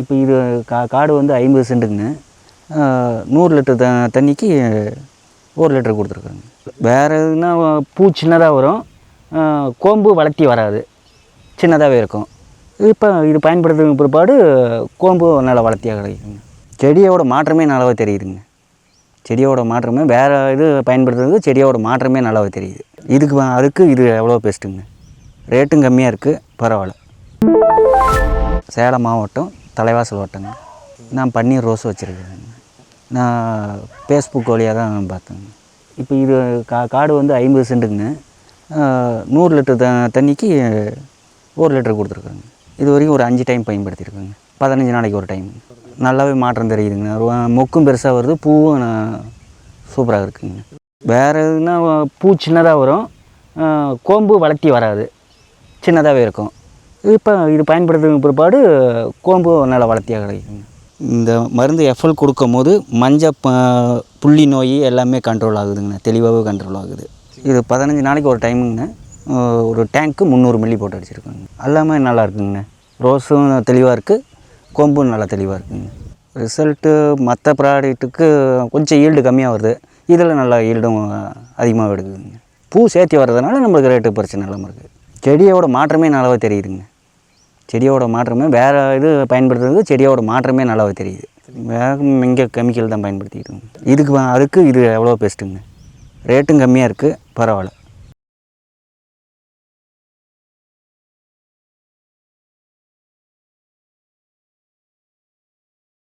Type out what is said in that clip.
இப்போ இது கா காடு வந்து ஐம்பது சென்ட்டுங்க நூறு லிட்டர் த தண்ணிக்கு ஒரு லிட்டர் கொடுத்துருக்காங்க வேறு எதுனா பூ சின்னதாக வரும். கோம்பு வளர்த்தி வராது. சின்னதாகவே இருக்கும். இப்போ இது பயன்படுத்துறதுக்கு பிற்பாடு கோம்பு நல்லா வளர்த்தியாக கிடைக்குங்க செடியோட மாற்றமே நல்லாவே தெரியுதுங்க. செடியோட மாற்றமே வேறு இது பயன்படுத்துறது செடியோட மாற்றமே நல்லாவே தெரியுது. இதுக்கு அதுக்கு இது எவ்வளோ பெஸ்ட்டுங்க. ரேட்டும் கம்மியாக இருக்குது பரவாயில்ல. சேலம் மாவட்டம் தலைவாசல் ஓட்டங்க நான் பன்னீர் ரோஸ் வச்சுருக்கேங்க நான் ஃபேஸ்புக் வழியாக தான் பார்த்தேங்க. இப்போ இது கா காடு வந்து ஐம்பது சென்ட்டுங்க நூறு லிட்டர் த தண்ணிக்கு ஒரு லிட்டர் கொடுத்துருக்காங்க இது வரைக்கும் ஒரு அஞ்சு டைம் பயன்படுத்தியிருக்காங்க. பதினஞ்சு நாளைக்கு ஒரு டைம். நல்லாவே மாற்றம் தெரியுதுங்க. மொக்கும் பெருசாக வருது பூவும் சூப்பராக இருக்குங்க. வேறு எதுனா பூ சின்னதாக வரும். கோம்பு வளர்த்தி வராது. சின்னதாகவே இருக்கும். இப்போ இது பயன்படுத்துறதுக்கு பிற்பாடு கோம்பு நல்லா வளர்த்தியாக கிடைக்குங்க இந்த மருந்து எஃப்எல் கொடுக்கும் போது மஞ்சள் புள்ளி நோய் எல்லாமே கண்ட்ரோல் ஆகுதுங்கண்ணா. தெளிவாகவே கண்ட்ரோல் ஆகுது. இது பதினஞ்சு நாளைக்கு ஒரு டைமுங்கண்ணா. ஒரு டேங்க்கு முந்நூறு மில்லி போட்டு அடிச்சிருக்கோங்க. எல்லாமே நல்லா இருக்குங்கண்ணா. ரோஸும் தெளிவாக இருக்குது கொம்பும் நல்லா தெளிவாக இருக்குங்க ரிசல்ட்டு மற்ற ப்ராடக்ட்டுக்கு கொஞ்சம் ஈல்டு கம்மியாக வருது. இதில் நல்லா ஈல்டும் அதிகமாக எடுக்குதுங்க பூ சேர்த்தி வர்றதுனால நம்மளுக்கு ரேட்டு பிரச்சனை இல்லாமல் இருக்குது செடியோட மாற்றமே நல்லாவே தெரியுதுங்க. செடியோட மாற்றமே வேறு இது பயன்படுத்துறது செடியோட மாற்றமே நல்லாவே தெரியுது. வேகம் இங்கே கெமிக்கல் தான் பயன்படுத்திக்கிட்டு இதுக்கு அதுக்கு இது எவ்வளோ பெஸ்ட்டுங்க ரேட்டும் கம்மியாக இருக்குது பரவாயில்ல.